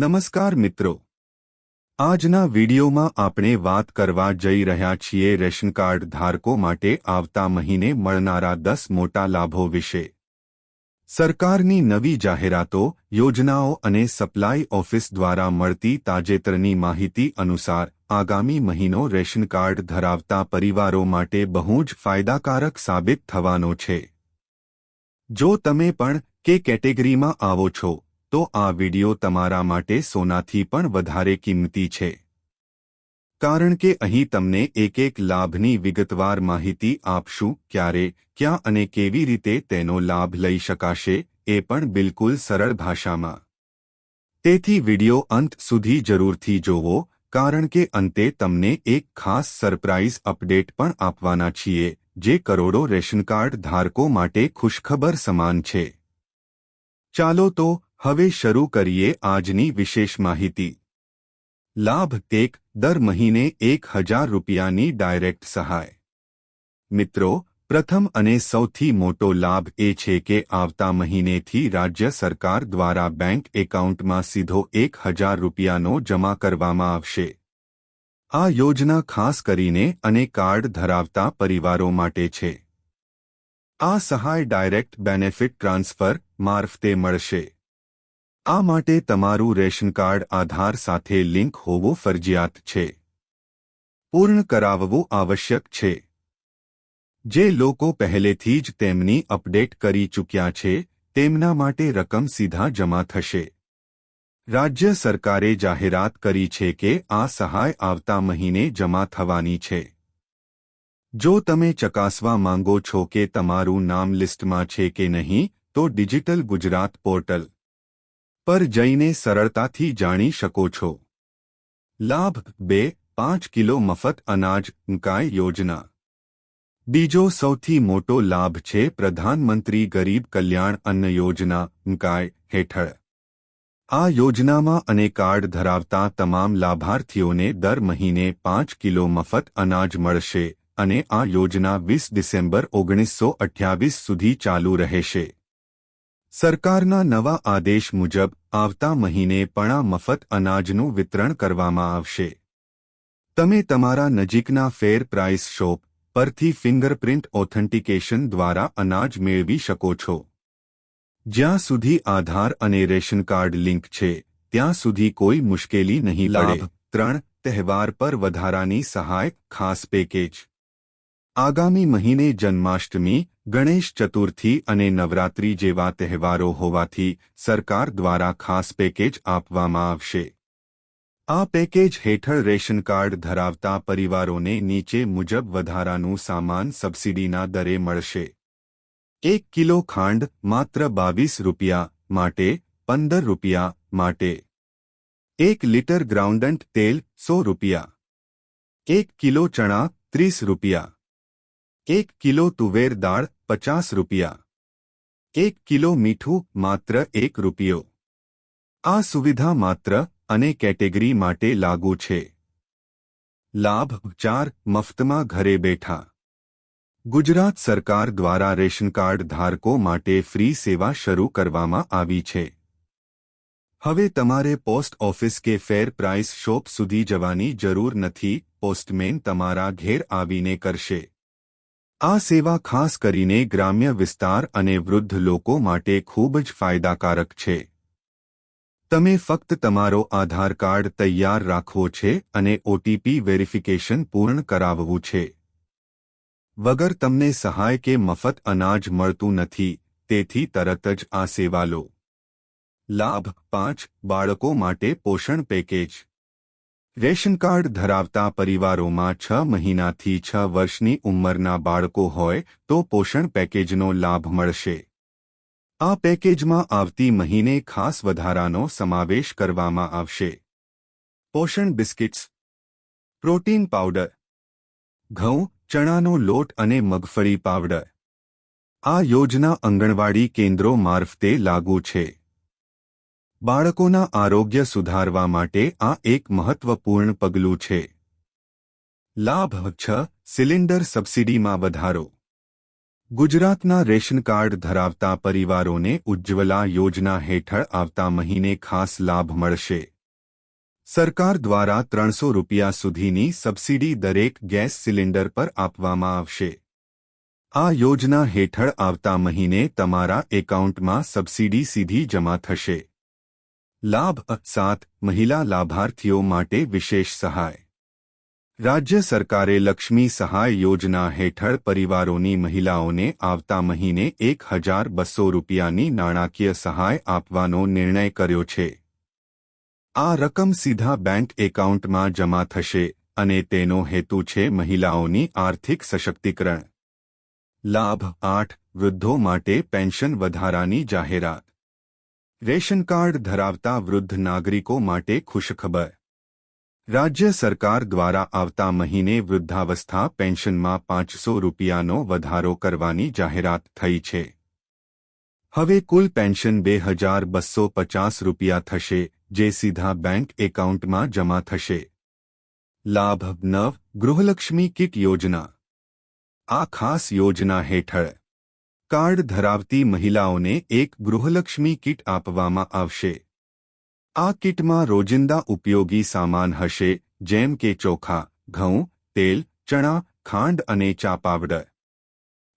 નમસ્કાર મિત્રો. આજના વિડીયોમાં આપણે વાત કરવા જઈ રહ્યા છીએ રેશન કાર્ડ ધારકો માટે આવતા મહિને મળનારા દસ મોટા લાભો વિશે. સરકારની નવી જાહેરાતો, યોજનાઓ અને સપ્લાય ઓફિસ દ્વારા મળતી તાજેતરની માહિતી અનુસાર આગામી મહિનો રેશન કાર્ડ ધરાવતા પરિવારો માટે બહુ જ ફાયદાકારક સાબિત થવાનો છે. જો તમે પણ કે કેટેગરીમાં આવો છો તો આ વિડિયો તમારા માટે સોનાથી પણ વધારે કિંમતી છે. કારણ કે અહીં તમને એક એક લાભની વિગતવાર માહિતી આપશું ક્યારે, ક્યાં અને કેવી રીતે તેનો લાભ લઈ શકાશે, એ પણ બિલકુલ સરળ ભાષામાં. તેથી વિડિયો અંત સુધી જરૂરથી જોવો, કારણ કે અંતે તમને એક ખાસ સરપ્રાઇઝ અપડેટ પણ આપવાના છીએ, જે કરોડો રેશન કાર્ડ ધારકો માટે ખુશખબર સમાન છે. ચાલો તો હવે શરૂ કરીએ આજની વિશેષ માહિતી. લાભ એક, દર મહિને એક હજાર રૂપિયાની ડાયરેક્ટ સહાય. મિત્રો, પ્રથમ અને સૌથી મોટો લાભ એ છે કે આવતા મહિનેથી રાજ્ય સરકાર દ્વારા બેંક એકાઉન્ટમાં સીધો એક હજાર રૂપિયાનો જમા કરવામાં આવશે. આ યોજના ખાસ કરીને અને કાર્ડ ધરાવતા પરિવારો માટે છે. આ સહાય ડાયરેક્ટ બેનિફિટ ટ્રાન્સફર મારફતે મળશે. આ માટે તમારું રેશન કાર્ડ આધાર સાથે લિંક હોવું ફરજિયાત છે. પૂર્ણ કરાવવું આવશ્યક છે. જે લોકો પહેલેથી જ તેમની અપડેટ કરી ચૂક્યા છે, તેમના માટે રકમ સીધા જમા થશે. રાજ્ય સરકારે જાહેરાત કરી છે કે આ સહાય આવતા મહિને જમા થવાની છે. જો તમે ચકાસવા માંગો છો કે તમારું નામ લિસ્ટમાં છે કે નહીં, તો ડિજિટલ ગુજરાત પોર્ટલ પર જઈને સરળતાથી જાણી શકો છો. લાભ બે, પાંચ કિલો મફત અનાજ ઉંકાય યોજના. બીજો સૌથી મોટો લાભ છે પ્રધાનમંત્રી ગરીબ કલ્યાણ અન્ન યોજના ઉંકાય હેઠળ. આ યોજનામાં અને કાર્ડ ધરાવતા તમામ લાભાર્થીઓને દર મહિને પાંચ કિલો મફત અનાજ મળશે અને આ યોજના વીસ ડિસેમ્બર ઓગણીસો અઠ્યાવીસ સુધી ચાલુ રહેશે. સરકારના નવા આદેશ મુજબ આવતા મહિને પણ મફત અનાજનું વિતરણ કરવામાં આવશે. તમે તમારા નજીકના ફેર પ્રાઇસ શોપ પરથી ફિંગરપ્રિન્ટ ઓથેન્ટિકેશન દ્વારા અનાજ મેળવી શકો છો. જ્યાં સુધી આધાર અને રેશન કાર્ડ લિંક છે ત્યાં સુધી કોઈ મુશ્કેલી નહીં લાભ. ત્રણ તહેવાર પર વધારાની સહાય ખાસ પેકેજ. આગામી મહિને જન્માષ્ટમી ગણેશ ચતુર્થી અને નવરાત્રી જેવા તહેવારો હોવાથી સરકાર દ્વારા ખાસ પેકેજ આપવામાં આવશે. આ પેકેજ હેઠળ રેશન કાર્ડ ધરાવતા પરિવારોને નીચે મુજબ વધારાનું સામાન સબસિડીના દરે મળશે. એક કિલો ખાંડ માત્ર બાવીસ રૂપિયા માટે, પંદર રૂપિયા માટે. એક લીટર ગ્રાઉન્ડન્ટ તેલ સો રૂપિયા. એક કિલો ચણા ત્રીસ રૂપિયા. એક કિલો તુવેર દાળ પચાસ રૂપિયા. એક કિલો મીઠું માત્ર એક રૂપિયો. આ સુવિધા માત્ર અને કેટેગરી માટે લાગુ છે. લાભ ચાર મફતમાં ઘરે બેઠા. ગુજરાત સરકાર દ્વારા રેશન કાર્ડ ધારકો માટે ફ્રી સેવા શરૂ કરવામાં આવી છે. હવે તમારે પોસ્ટ ઓફિસ કે ફેર પ્રાઇસ શોપ સુધી જવાની જરૂર નથી, પોસ્ટમેન તમારા ઘેર આવીને કરશે. આ સેવા ખાસ કરીને ગ્રામ્ય વિસ્તાર અને વૃદ્ધ લોકો માટે ખૂબ જ ફાયદાકારક છે. તમે ફક્ત તમારો આધાર કાર્ડ તૈયાર રાખવો છે અને ઓટીપી વેરિફિકેશન પૂર્ણ કરાવવું છે. વગર તમને સહાય કે મફત અનાજ મળતું નથી, તેથી તરત જ આ સેવા લો. લાભ પાંચ, બાળકો માટે પોષણ પેકેજ. રેશન કાર્ડ ધરાવતા પરિવારોમાં છ મહિનાથી છ વર્ષની ઉંમરના બાળકો હોય તો પોષણ પેકેજનો લાભ મળશે. આ પેકેજમાં આવતી મહિને ખાસ વધારાનો સમાવેશ કરવામાં આવશે. પોષણ બિસ્કિટ્સ, પ્રોટીન પાવડર, ઘઉં, ચણાનો લોટ અને મગફળી પાવડર. આ યોજના આંગણવાડી કેન્દ્રો મારફતે લાગુ છે. બાળકોના આરોગ્ય સુધારવા માટે આ એક મહત્વપૂર્ણ પગલું છે. લાભ છ, સિલિન્ડર સબસિડીમાં વધારો. ગુજરાતના રેશન કાર્ડ ધરાવતા પરિવારોને ઉજ્જવલા યોજના હેઠળ આવતા મહિને ખાસ લાભ મળશે. સરકાર દ્વારા ત્રણસો રૂપિયા સુધીની સબસિડી દરેક ગેસ સિલિન્ડર પર આપવામાં આવશે. આ યોજના હેઠળ આવતા મહિને તમારા એકાઉન્ટમાં સબસિડી સીધી જમા થશે. લાભ સાત મહિલા લાભાર્થીઓ માટે વિશેષ સહાય. રાજ્ય સરકારે લક્ષ્મી સહાય યોજના હેઠળ પરિવારોની મહિલાઓને આવતા મહિને એક હજાર બસો રૂપિયાની નાણાકીય સહાય આપવાનો નિર્ણય કર્યો છે. આ રકમ સીધા બેંક એકાઉન્ટમાં જમા થશે અને તેનો હેતુ છે મહિલાઓની આર્થિક સશક્તિકરણ. લાભ આઠ વૃદ્ધો માટે પેન્શન વધારાની જાહેરાત. રેશન કાર્ડ ધરાવતા વૃદ્ધ નાગરિકો માટે ખુશખબર. રાજ્ય સરકાર દ્વારા આવતા મહિને વૃદ્ધાવસ્થા પેન્શનમાં પાંચસો રૂપિયાનો વધારો કરવાની જાહેરાત થઈ છે. હવે કુલ પેન્શન બે હજાર બસો પચાસ રૂપિયા થશે, જે સીધા બેંક એકાઉન્ટમાં જમા થશે. લાભ નવ, ગૃહલક્ષ્મી કિટ યોજના. આ ખાસ યોજના હેઠળ કાર્ડ ધરાવતી મહિલાઓને એક ગૃહલક્ષ્મી કિટ આપવામાં આવશે. આ કિટમાં રોજિંદા ઉપયોગી સામાન હશે, જેમ કે ચોખા, ઘઉં, તેલ, ચણા, ખાંડ અને ચા પાવડર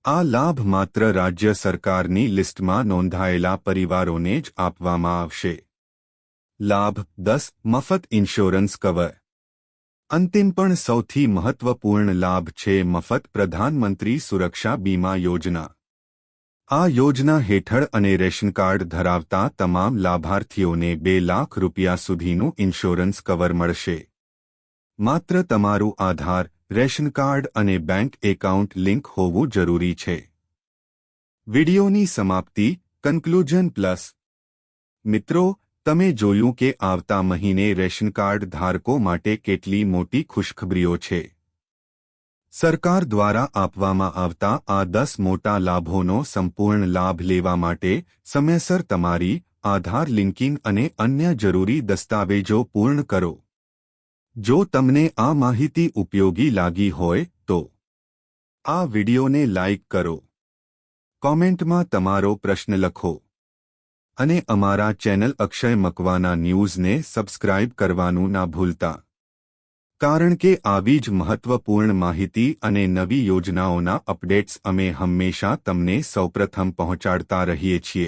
આ લાભ માત્ર રાજ્ય સરકારની લિસ્ટમાં નોંધાયેલા પરિવારોને જ આપવામાં આવશે. લાભ દસ, મફત ઇન્સ્યોરન્સ કવર. અંતિમ પણ સૌથી મહત્વપૂર્ણ લાભ છે મફત પ્રધાનમંત્રી સુરક્ષા બીમા યોજના. આ યોજના હેઠળ અને રેશન કાર્ડ ધરાવતા તમામ લાભાર્થીઓને બે લાખ રૂપિયા સુધીનું ઇન્સ્યોરન્સ કવર મળશે. માત્ર તમારું આધાર, રેશન કાર્ડ અને બેંક એકાઉન્ટ લિંક હોવું જરૂરી છે. વિડિયોની સમાપ્તિ, કન્ક્લુઝન પ્લસ. મિત્રો, તમે જોયું કે આવતા મહિને રેશન કાર્ડ ધારકો માટે કેટલી મોટી ખુશખબરીઓ છે. સરકાર દ્વારા આપવામાં આવતા આ દસ મોટા લાભોનો સંપૂર્ણ લાભ લેવા માટે સમયસર તમારી આધાર લિંકિંગ અને અન્ય જરૂરી દસ્તાવેજો પૂર્ણ કરો. જો તમને આ માહિતી ઉપયોગી લાગી હોય તો આ વિડિયોને લાઇક કરો. કોમેન્ટમાં તમારો પ્રશ્ન લખો. અને અમારા ચેનલ અક્ષય મકવાના ન્યૂઝને સબસ્ક્રાઇબ કરવાનું ના ભૂલતા. કારણ કે આવી જ મહત્વપૂર્ણ માહિતી અને નવી યોજનાઓના અપડેટ્સ અમે હંમેશા તમને સૌપ્રથમ પહોંચાડતા રહીએ છીએ.